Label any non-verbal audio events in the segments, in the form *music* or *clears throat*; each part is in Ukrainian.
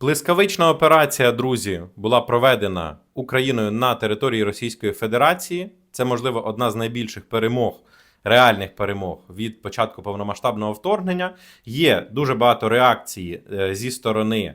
Блискавична операція, друзі, була проведена Україною на території Російської Федерації. Це, можливо, одна з найбільших перемог, реальних перемог від початку повномасштабного вторгнення. Є дуже багато реакцій е, зі сторони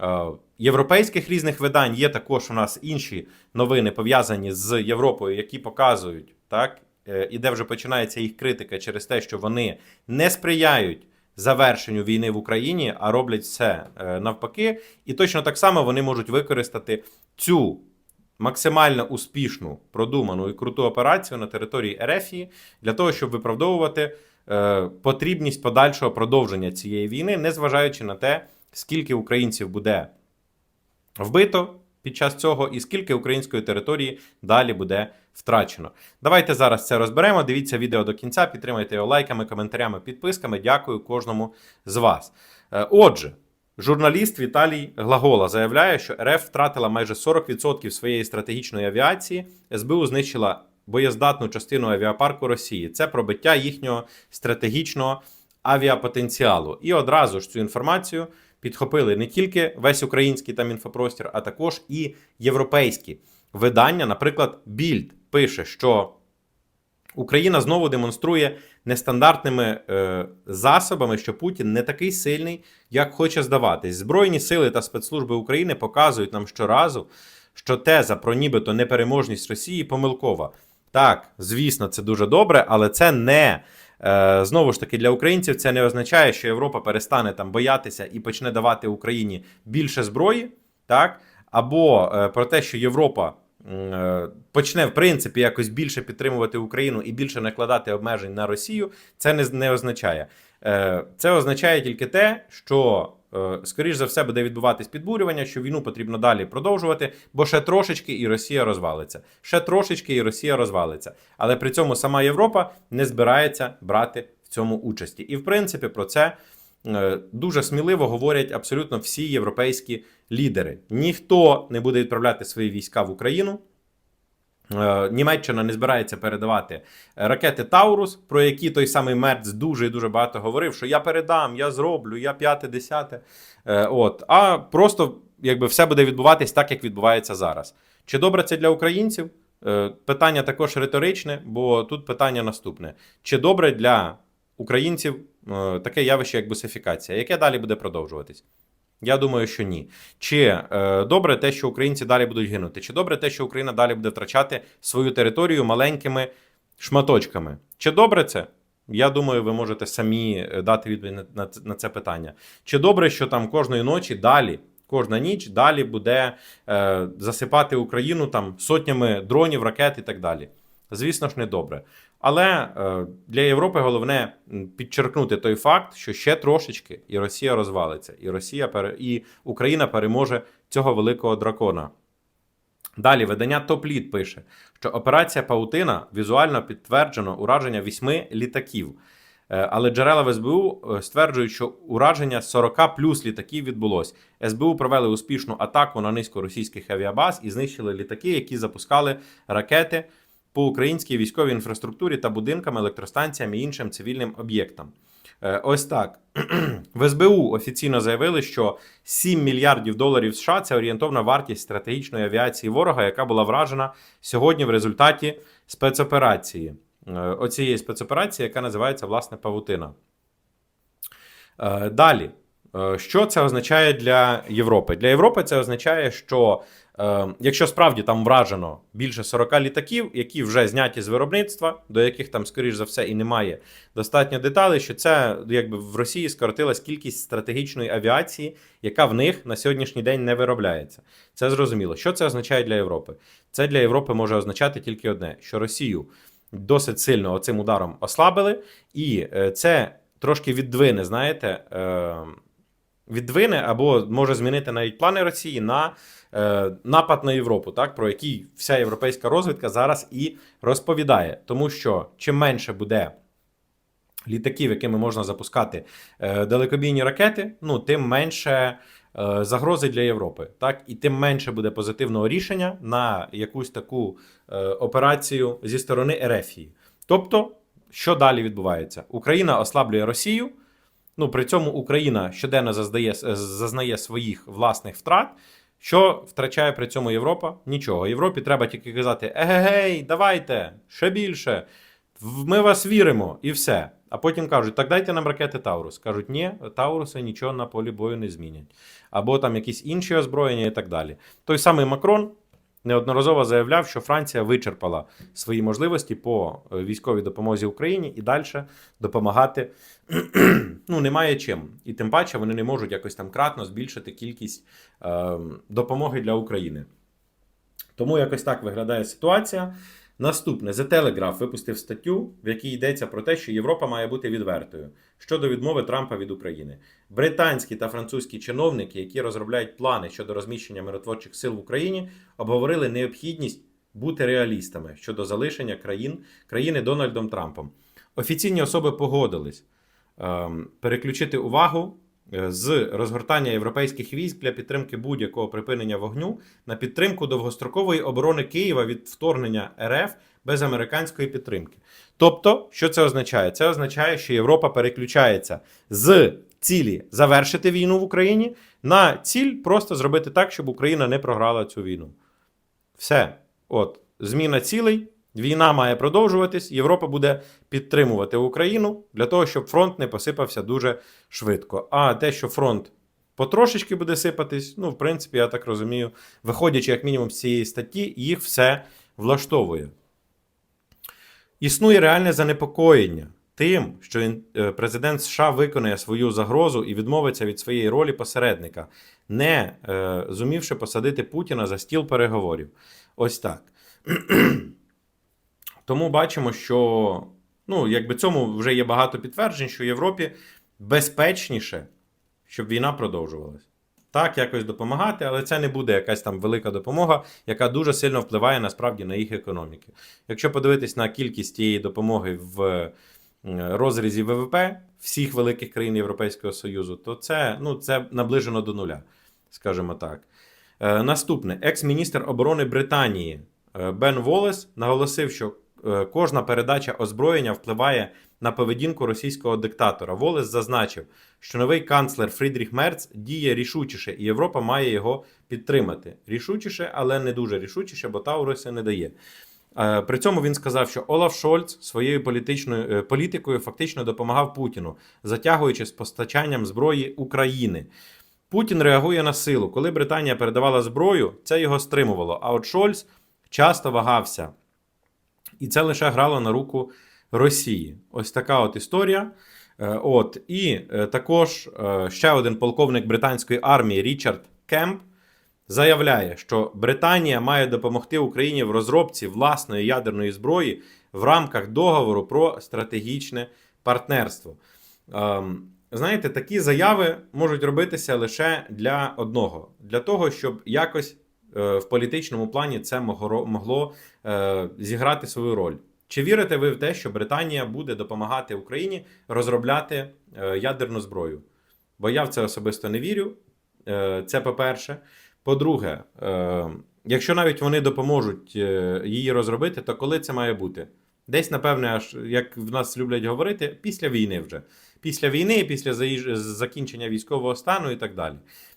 е, європейських різних видань. Є також у нас інші новини пов'язані з Європою, які показують, так, е, і де вже починається їх критика через те, що вони не сприяють завершенню війни в Україні, а роблять все е, навпаки. І точно так само вони можуть використати цю максимально успішну, продуману і круту операцію на території Ерефії для того, щоб виправдовувати е, потрібність подальшого продовження цієї війни, незважаючи на те, скільки українців буде вбито під час цього, і скільки української території далі буде втрачено. Давайте зараз це розберемо. Дивіться відео до кінця, підтримайте його лайками, коментарями, підписками. Дякую кожному з вас. Е, Отже. Журналіст Віталій Глагола заявляє, що РФ втратила майже 40% своєї стратегічної авіації. СБУ знищила боєздатну частину авіапарку Росії. Це пробиття їхнього стратегічного авіапотенціалу. І одразу ж цю інформацію підхопили не тільки весь український там інфопростір, а також і європейські видання. Наприклад, Більд пише, що Україна знову демонструє нестандартними е, засобами, що Путін не такий сильний, як хоче здаватись. Збройні сили та спецслужби України показують нам щоразу, що теза про нібито непереможність Росії помилкова. Так, звісно, це дуже добре, але це не знову ж таки для українців. Це не означає, що Європа перестане там боятися і почне давати Україні більше зброї, так або е, про те, що Європа е, почне в принципі якось більше підтримувати Україну і більше накладати обмежень на Росію, це не, не означає. Е, Це означає тільки те, що е, скоріш за все буде відбуватись підбурювання, що війну потрібно далі продовжувати, бо ще трошечки і Росія розвалиться. Ще трошечки і Росія розвалиться. Але при цьому сама Європа не збирається брати в цьому участі. І в принципі про це. е, Дуже сміливо говорять абсолютно всі європейські лідери. Ніхто не буде відправляти свої війська в Україну. Е, Німеччина не збирається передавати ракети Таурус, про які той самий Мерц дуже і дуже багато говорив, що я передам, я зроблю, я п'яте, десяте. Е, От, а просто якби все буде відбуватись так, як відбувається зараз. Чи добре це для українців? Е, Питання також риторичне, бо тут питання наступне: чи добре для українців е, таке явище, як бусифікація, яке далі буде продовжуватись? Я думаю, що ні. Чи е, добре те, що українці далі будуть гинути? Чи добре те, що Україна далі буде втрачати свою територію маленькими шматочками? Чи добре це? Я думаю, ви можете самі е, дати відповідь на, на, це- питання. Чи добре, що там кожної ночі далі, кожна ніч далі буде е, засипати Україну там сотнями дронів, ракет і так далі? Звісно ж, не добре. Але е, для Європи головне підчеркнути той факт, що ще трошечки і Росія розвалиться, і Росія пере... і Україна переможе цього великого дракона. Далі видання Топліт пише, що операція Паутина візуально підтверджено ураження вісьми літаків. Е, Але джерела в СБУ е, стверджують, що ураження 40 плюс літаків відбулось. СБУ провели успішну атаку на низку російських авіабаз і знищили літаки, які запускали ракети по українській військовій інфраструктурі та будинкам, електростанціям і іншим цивільним об'єктам. Е, Ось так. *clears throat* В СБУ офіційно заявили, що 7 мільярдів доларів США це орієнтовна вартість стратегічної авіації ворога, яка була вражена сьогодні в результаті спецоперації. Е, Оцієї спецоперації, яка називається власне Павутина. Е, Далі. Що це означає для Європи? Для Європи це означає, що якщо справді там вражено більше 40 літаків, які вже зняті з виробництва, до яких там, скоріш за все, і немає достатньо деталей, що це якби в Росії скоротилась кількість стратегічної авіації, яка в них на сьогоднішній день не виробляється. Це зрозуміло. Що це означає для Європи? Це для Європи може означати тільки одне: що Росію досить сильно оцим ударом ослабили, і е, це трошки віддвине, знаєте. Е, віддвине або може змінити навіть плани Росії на е, напад на Європу, так про який вся європейська розвідка зараз і розповідає. Тому що чим менше буде літаків, якими можна запускати е, далекобійні ракети, ну тим менше е, загрози для Європи, так і тим менше буде позитивного рішення на якусь таку е, операцію зі сторони Ерефії. Тобто, що далі відбувається? Україна ослаблює Росію. Ну, при цьому Україна щоденно заздає, е, зазнає своїх власних втрат. Що втрачає при цьому Європа? Нічого. Європі треба тільки казати: егегей, давайте, ще більше. Ми вас віримо, і все. А потім кажуть, так дайте нам ракети Таурус. Кажуть, ні, Тауруси нічого на полі бою не змінять. Або там якісь інші озброєння і так далі. Той самий Макрон неодноразово заявляв, що Франція вичерпала свої можливості по е, військовій допомозі Україні і далі допомагати *clears throat* ну, немає чим. І тим паче вони не можуть якось там кратно збільшити кількість е, допомоги для України. Тому якось так виглядає ситуація. Наступне The Telegraph випустив статтю, в якій йдеться про те, що Європа має бути відвертою щодо відмови Трампа від України. Британські та французькі чиновники, які розробляють плани щодо розміщення миротворчих сил в Україні, обговорили необхідність бути реалістами щодо залишення країн країни Дональдом Трампом. Офіційні особи погодились ем, переключити увагу з розгортання європейських військ для підтримки будь-якого припинення вогню на підтримку довгострокової оборони Києва від вторгнення РФ без американської підтримки. Тобто, що це означає? Це означає, що Європа переключається з цілі завершити війну в Україні на ціль просто зробити так, щоб Україна не програла цю війну. Все. От, зміна цілей. Війна має продовжуватись. Європа буде підтримувати Україну для того, щоб фронт не посипався дуже швидко. А те, що фронт потрошечки буде сипатись, ну, в принципі, я так розумію, виходячи як мінімум з цієї статті, їх все влаштовує. Існує реальне занепокоєння тим, що е, президент США виконає свою загрозу і відмовиться від своєї ролі посередника, не е, зумівши посадити Путіна за стіл переговорів. Ось так. *clears throat* Тому бачимо, що ну, якби цьому вже є багато підтверджень, що Європі безпечніше, щоб війна продовжувалась. Так, якось допомагати, але це не буде якась там велика допомога, яка дуже сильно впливає насправді на їх економіки. Якщо подивитись на кількість тієї допомоги в розрізі ВВП всіх великих країн Європейського Союзу, то це, ну, це наближено до нуля, скажімо так. Е, Наступне, екс-міністр оборони Британії е, Бен Волес наголосив, що кожна передача озброєння впливає на поведінку російського диктатора. Волес зазначив, що новий канцлер Фрідріх Мерц діє рішучіше, і Європа має його підтримати. Рішучіше, але не дуже рішучіше, бо Тауруси не дає. Е, При цьому він сказав, що Олаф Шольц своєю політичною е, політикою фактично допомагав Путіну, затягуючи з постачанням зброї України. Путін реагує на силу. Коли Британія передавала зброю, це його стримувало. А от Шольц часто вагався. І це лише грало на руку Росії. Ось така от історія. Е, От і е, також е, ще один полковник британської армії Річард Кемп заявляє, що Британія має допомогти Україні в розробці власної ядерної зброї в рамках договору про стратегічне партнерство. Ем, Знаєте, такі заяви можуть робитися лише для одного: для того, щоб якось в політичному плані це могло, е, зіграти свою роль. Чи вірите ви в те, що Британія буде допомагати Україні розробляти е, ядерну зброю? Бо я в це особисто не вірю. Е, Це по-перше. По-друге, е, якщо навіть вони допоможуть е, її розробити, то коли це має бути? Десь, напевне, аж як в нас люблять говорити, після війни вже. Після війни, після закінчення військового стану і так далі.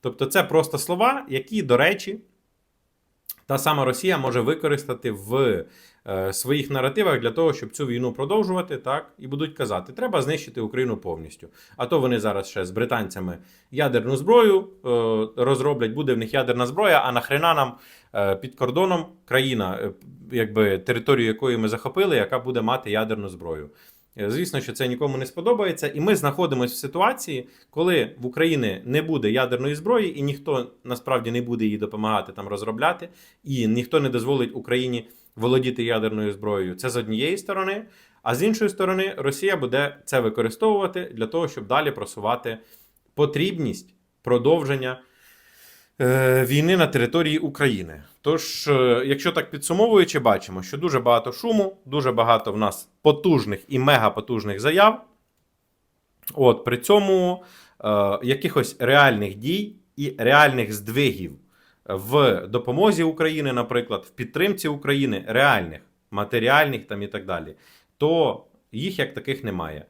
Тобто, це просто слова, які, до речі, та сама Росія може використати в е, своїх наративах для того, щоб цю війну продовжувати, так, і будуть казати, треба знищити Україну повністю. А то вони зараз ще з британцями ядерну зброю е, розроблять, буде в них ядерна зброя, а нахрена нам е, під кордоном країна, е, якби територію якої ми захопили, яка буде мати ядерну зброю. Е, Звісно, що це нікому не сподобається, і ми знаходимося в ситуації, коли в Україні не буде ядерної зброї, і ніхто насправді не буде її допомагати там розробляти, і ніхто не дозволить Україні володіти ядерною зброєю. Це з однієї сторони. А з іншої сторони, Росія буде це використовувати для того, щоб далі просувати потрібність продовження війни на території України. Тож, е, якщо так підсумовуючи, бачимо, що дуже багато шуму, дуже багато в нас потужних і мегапотужних заяв. От при цьому е, якихось реальних дій і реальних здвигів в допомозі України, наприклад, в підтримці України, реальних, матеріальних там і так далі, то їх як таких немає.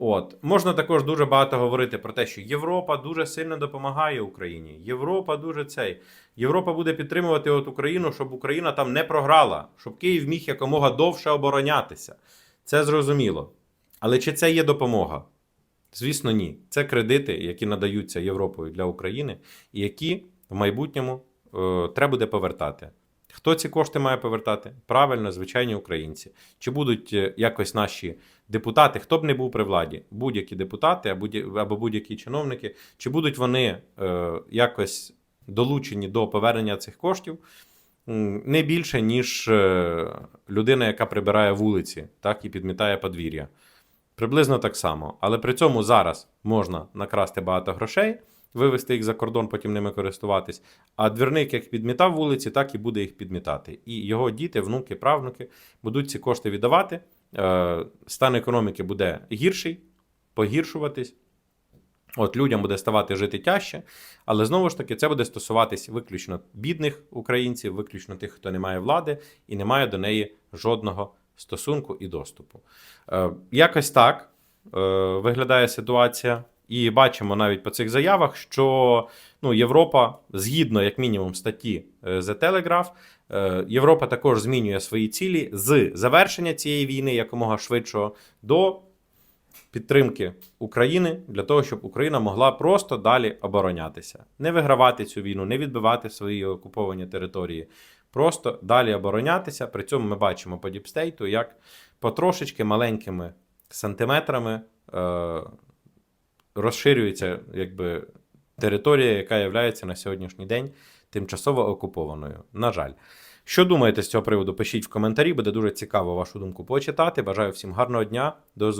От можна також дуже багато говорити про те, що Європа дуже сильно допомагає Україні. Європа дуже цей. Європа буде підтримувати от Україну, щоб Україна там не програла, щоб Київ міг якомога довше оборонятися. Це зрозуміло. Але чи це є допомога? Звісно, ні. Це кредити, які надаються Європою для України, і які в майбутньому е, треба буде повертати. Хто ці кошти має повертати? Правильно, звичайні українці. Чи будуть е, якось наші депутати, хто б не був при владі, будь-які депутати або будь- або будь-які чиновники, чи будуть вони е, якось долучені до повернення цих коштів? Не більше, ніж е, людина, яка прибирає вулиці, так і підмітає подвір'я. Приблизно так само. Але при цьому зараз можна накрасти багато грошей, вивезти їх за кордон, потім ними користуватись. А двірник, як підмітав вулиці, так і буде їх підмітати. І його діти, внуки, правнуки будуть ці кошти віддавати. Е, Стан економіки буде гірший, погіршуватись. От людям буде ставати жити тяжче, але знову ж таки це буде стосуватись виключно бідних українців, виключно тих, хто не має влади і не має до неї жодного стосунку і доступу. Е, якось так е, виглядає ситуація. І бачимо навіть по цих заявах, що ну, Європа, згідно як мінімум статті е, The Telegraph, е, Європа також змінює свої цілі з завершення цієї війни якомога швидшого до підтримки України для того, щоб Україна могла просто далі оборонятися, не вигравати цю війну, не відбивати свої окуповані території, просто далі оборонятися. При цьому ми бачимо по діпстейту, як потрошечки маленькими сантиметрами е, розширюється якби, територія, яка є на сьогоднішній день тимчасово окупованою. На жаль. Що думаєте з цього приводу? Пишіть в коментарі, буде дуже цікаво вашу думку почитати. Бажаю всім гарного дня. До зустрічі.